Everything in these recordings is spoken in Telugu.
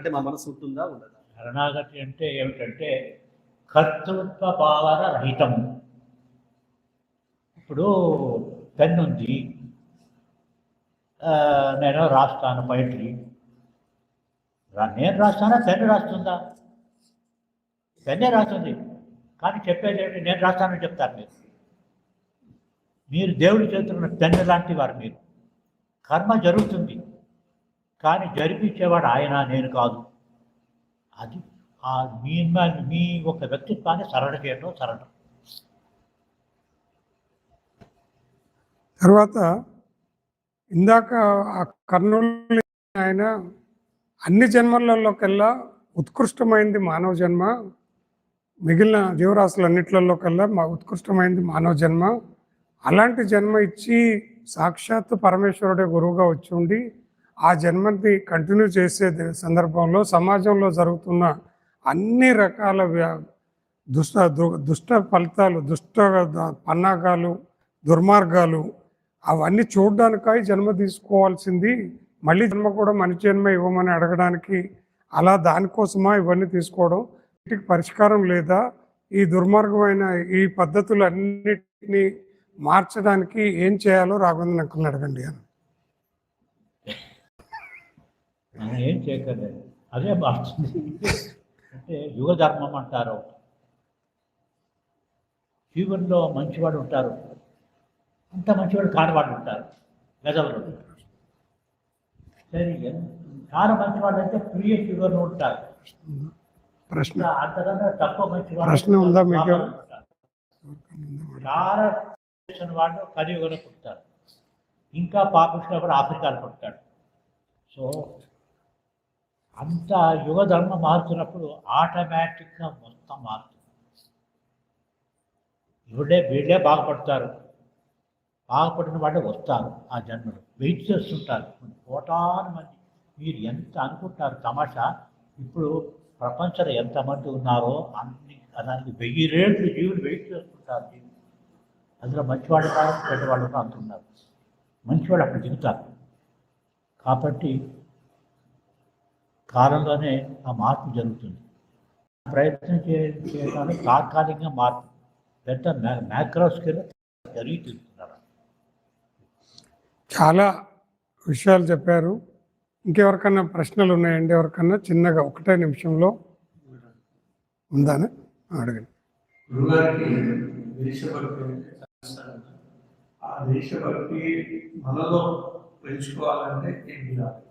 అంటే మా మనసు ఉంటుందా ఉండదా? శరణాగతి అంటే ఏమిటంటే కర్తృత్వ భావన రహితం. ఇప్పుడు పెన్ ఉంది నేను రాస్తాను పైట్రీ నేను రాస్తానా? పెన్ను రాస్తుందా? పెన్నే రాస్తుంది. కానీ చెప్పేది ఏమిటి? నేను రాస్తానని చెప్తారు మీరు. మీరు దేవుడి చేతున్న పెన్ను లాంటి వారు మీరు. కర్మ జరుగుతుంది. కానీ జరిపించేవాడు ఆయన నేను కాదు. అది ఆ మీ మీ ఒక వ్యక్తిత్వాన్ని సరళ చేయడం సరళం. తర్వాత ఇందాక ఆ కర్నూలు ఆయన అన్ని జన్మలలోకెల్లా ఉత్కృష్టమైంది మానవ జన్మ మిగిలిన జీవరాశులన్నిట్లలో కల్లా మా ఉత్కృష్టమైంది మానవ జన్మ. అలాంటి జన్మ ఇచ్చి సాక్షాత్తు పరమేశ్వరుడే గురువుగా వచ్చి ఉండి ఆ జన్మని కంటిన్యూ చేసే సందర్భంలో సమాజంలో జరుగుతున్న అన్ని రకాల దుష్ట దు- దుష్ట ఫలితాలు దుష్ట పన్నాగాలు దుర్మార్గాలు అవన్నీ చూడడానికై జన్మ తీసుకోవాల్సింది. మళ్ళీ జన్మ కూడా మంచి జన్మ ఇవ్వమని అడగడానికి అలా దానికోసమా ఇవన్నీ తీసుకోవడం? వీటికి పరిష్కారం లేదా? ఈ దుర్మార్గమైన ఈ పద్ధతులు అన్నిటినీ మార్చడానికి ఏం చేయాలో రాఘవేంద్ర అంకుల్ని అడగండి అని ఏం చేయక్కర్లేదు. అదే మారుతుంది అంటే యుగ ధర్మం అంటారు. జీవన్లో మంచివాడు ఉంటారు. అంత మంచివాడు కానివాడు ఉంటారు. గజవలు సరే చాలా మంచివాడు అంటే ప్రియ శివను ఉంటారు. ప్రశ్న. అంతకన్నా తక్కువ మంచివాడు ప్రశ్న ఉందా మీకు? చాలా చేసిన వాళ్ళు కలియుగలో పుడతారు. ఇంకా పాపిస్తున్న కూడా ఆఫ్రికాలో పుడతాడు సో అంత యుగ ధర్మం మారుతున్నప్పుడు ఆటోమేటిక్గా మొత్తం మారుతుంది. ఇవిడే వీళ్ళే బాగుపడతారు. బాగుపడిన వాళ్ళే వస్తారు ఆ జన్మలు. వెయిట్ చేస్తుంటారు. కోటాను మంది. మీరు ఎంత అనుకుంటారు తమాషా? ఇప్పుడు ప్రపంచంలో ఎంతమంది ఉన్నారో అన్ని దానికి వెయ్యి రేట్లు జీవులు వెయిట్ చేస్తుంటారు జీవులు. అందులో మంచివాళ్ళు కాదు పెద్దవాళ్ళు కూడా అంటున్నారు. మంచివాడు అక్కడ దిగుతారు. కాబట్టి కాలంలోనే ఆ మార్పు జరుగుతుంది. ప్రయత్నం చే చేయడానికి తాత్కాలికంగా మార్పు. పెద్ద మ్యాక్రో స్కేల్ జరిగి తీరుతున్నారు చాలా విషయాలు చెప్పారు. ఇంకెవరికన్నా ప్రశ్నలు ఉన్నాయండి? ఎవరికన్నా చిన్నగా ఒకటే నిమిషంలో ఉందానే? అడగండి. దేశభక్తి మనలో పెంచుకోవాలంటే ఏం చేయాలి?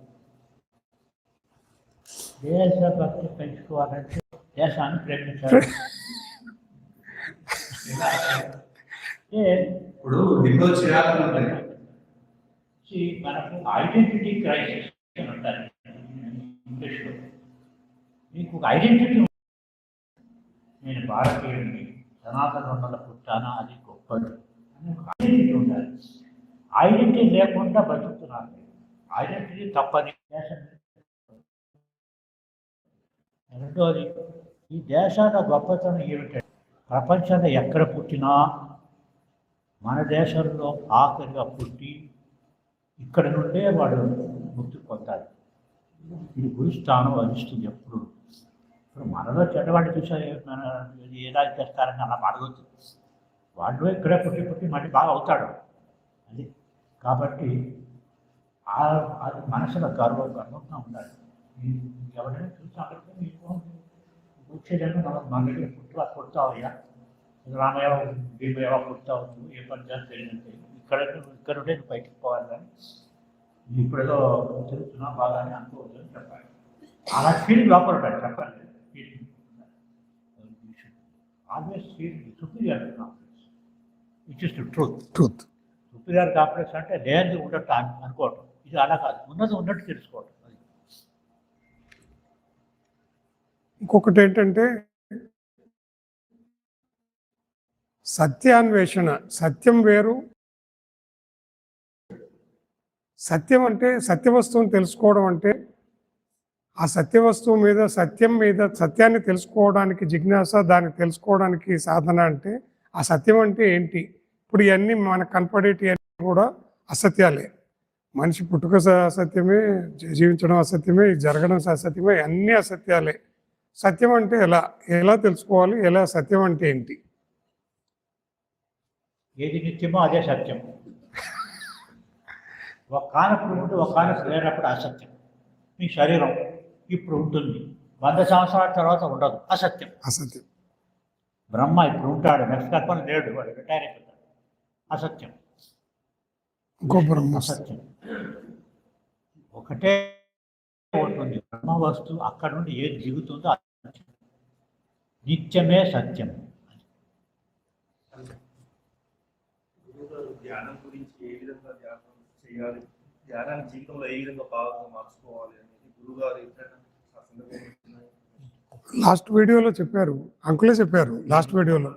దేశభక్తి పెంచుకోవాలంటే దేశాన్ని ప్రేమించాలి. ఇప్పుడు ఎన్నో మనకు ఐడెంటిటీ క్రైసిస్ అని అంటారు ఇంగ్లీష్లో. మీకు ఒక ఐడెంటిటీ నేను భారతీయుడిని సనాతన వందల పుట్టానా అది గొప్పది. అని ఒక ఐడెంటిటీ ఉండాలి. ఐడెంటిటీ లేకుండా బతుకుతున్నారు ఐడెంటిటీ తప్పని దేశం రెండోది ఈ దేశాల గొప్పతనం ఏమిటంటే ప్రపంచంలో ఎక్కడ పుట్టినా మన దేశంలో ఆఖరిగా పుట్టి ఇక్కడ నుండే వాడు ముక్తి పొందాలి. ఇది గురిస్తాను వహిస్తుంది ఎప్పుడు ఇప్పుడు మనలో చెడ్డవాడిని చూసా మన ఎలా చేస్తారని అలా అడగొచ్చు వాళ్ళు ఇక్కడే పుట్టి పుట్టి మళ్ళీ బాగా అవుతాడు. అది. కాబట్టి ఆ- అది మనసులో గర్వ గర్వంగా ఉండాలి. ఎవరైనా చూసామంటే మీకు వచ్చేదాన్ని మనం మన దగ్గర పుట్టులా పుడతావయ్యా రామయ్య భీమయ్య పుడతావు నువ్వు ఏ పని చేస్తే తెలియదంటే ఇక్కడ ఇక్కడ ఉంటే నువ్వు బయటికి పోవాలి కానీ నువ్వు ఇప్పుడేదో తెలుస్తున్నా బాగానే అనుకోవద్దు అని చెప్పాలి. అలా ఫీలింగ్ లోపల చెప్పండి. Feeling always feel superior which is truth truth superior complex అంటే లేనిది ఉండట్టు అను- అనుకోవటం. ఇది అలా కాదు. ఉన్నది ఉన్నట్టు తెలుసుకోవటం. ఇంకొకటి ఏంటంటే సత్యాన్వేషణ సత్యం వేరు. సత్యం అంటే సత్యవస్తువుని తెలుసుకోవడం అంటే ఆ సత్య వస్తువు మీద సత్యం మీద సత్యాన్ని తెలుసుకోవడానికి జిజ్ఞాస దాన్ని తెలుసుకోవడానికి సాధన అంటే ఆ సత్యం అంటే ఏంటి? ఇప్పుడు ఇవన్నీ మనకు కనపడేటి కూడా అసత్యాలే. మనిషి పుట్టుక అసత్యమే జీవించడం అసత్యమే జరగడం అసత్యమే అన్నీ అసత్యాలే. సత్యం అంటే ఎలా? ఎలా తెలుసుకోవాలి? ఎలా సత్యం అంటే ఏంటి? ఏది నిత్యమో అదే సత్యం. ఒక కానప్పుడు ఉండి ఒక కానప్పుడు లేనప్పుడు అసత్యం. మీ శరీరం ఇప్పుడు ఉంటుంది. వంద సంవత్సరాల తర్వాత ఉండదు. అసత్యం. అసత్యం. బ్రహ్మ ఇప్పుడు ఉంటాడు. నెక్స్ట్ కల్పన లేడు. వాడు రిటైర్ అయిపోతాడు. అసత్యం. అసత్యం. ఒకటే ఉంటుంది. బ్రహ్మ వస్తువు అక్కడ నుండి ఏది దిగుతుందో. నిత్యమే సత్యం. గురువుగారు ధ్యానం గురించి ఏ విధంగా ధ్యానం చేయాలి? ధ్యానాన్ని జీవితంలో ఏ విధంగా భాగంగా మార్చుకోవాలి అనేది గురువుగారు ఎప్పుడైనా ఆ సందర్భం వచ్చిందా? లాస్ట్ వీడియోలో చెప్పారు. అంకులే చెప్పారు లాస్ట్ వీడియోలో.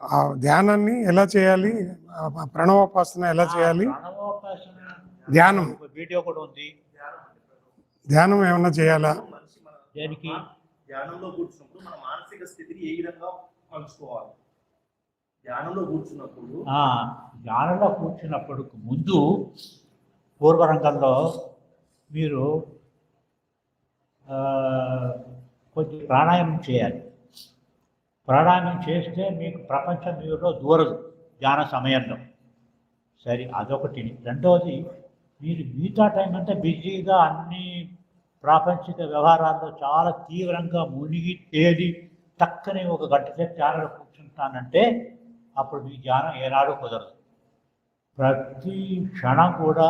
ఆ ధ్యానాన్ని ఎలా చేయాలి? ఆ ప్రణవోపాసన ఎలా చేయాలి? ధ్యానం. ఒక వీడియో కూడా ఉంది. ధ్యానం ఏమన్నా చేయాలా? దేనికి? ధ్యానంలో కూర్చున్నప్పుడు మన మానసిక స్థితిని ఏ విధంగా పంచుకోవాలి? ధ్యానంలో కూర్చున్నప్పుడు ధ్యానంలో కూర్చున్నప్పుడు ముందు పూర్వరంగంలో మీరు కొంచెం ప్రాణాయామం చేయాలి. ప్రాణాయామం చేస్తే మీకు ప్రపంచం మీలో దూరదు ధ్యాన సమయంలో. సరే అదొకటి రెండవది మీరు మిగతా టైం అంతా బిజీగా అన్ని ప్రాపంచిక వ్యవహారాల్లో చాలా తీవ్రంగా మునిగి తేలి టక్కని ఒక గంట సేపు ధ్యానంలో కూర్చుంటానంటే అప్పుడు మీ ధ్యానం ఏనాడు కుదరదు. ప్రతి క్షణం కూడా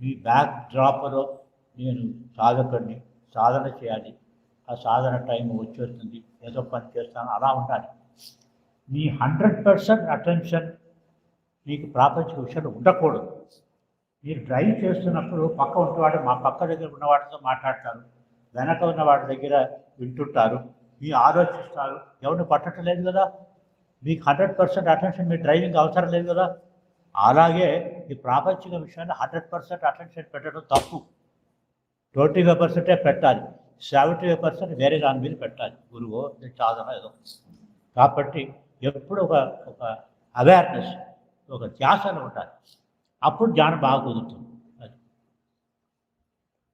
మీ బ్యాక్ డ్రాప్లో నేను సాధకుడిని సాధన చేయాలి. ఆ సాధన టైం వచ్చేస్తుంది. ఏదో పని చేస్తాను అలా ఉండాలి. మీ హండ్రెడ్ పర్సెంట్ అటెన్షన్ మీకు ప్రాపంచిక విషయాలు ఉండకూడదు. మీరు డ్రైవ్ చేస్తున్నప్పుడు పక్క ఉన్నవాడు మా పక్క దగ్గర ఉన్నవాడితో మాట్లాడతారు. వెనక ఉన్న వాడి దగ్గర వింటుంటారు. మీ ఆలోచిస్తారు. ఎవరిని పట్టడం లేదు కదా? మీకు హండ్రెడ్ పర్సెంట్ అటెన్షన్ మీ డ్రైవింగ్ అవసరం లేదు కదా? అలాగే ఈ ప్రాపంచిక విషయాన్ని హండ్రెడ్ పర్సెంట్ అటెన్షన్ పెట్టడం తప్పు. ట్వంటీ ఫైవ్ పర్సెంటే పెట్టాలి. సెవెంటీ ఫైవ్ పర్సెంట్ వేరే దాని మీద పెట్టాలి. గురువు సాధన ఏదో. కాబట్టి ఎప్పుడు ఒక ఒక అవేర్నెస్ ఒక ధ్యాసలో ఉండాలి. అప్పుడు ధ్యానం బాగా కుదురుతుంది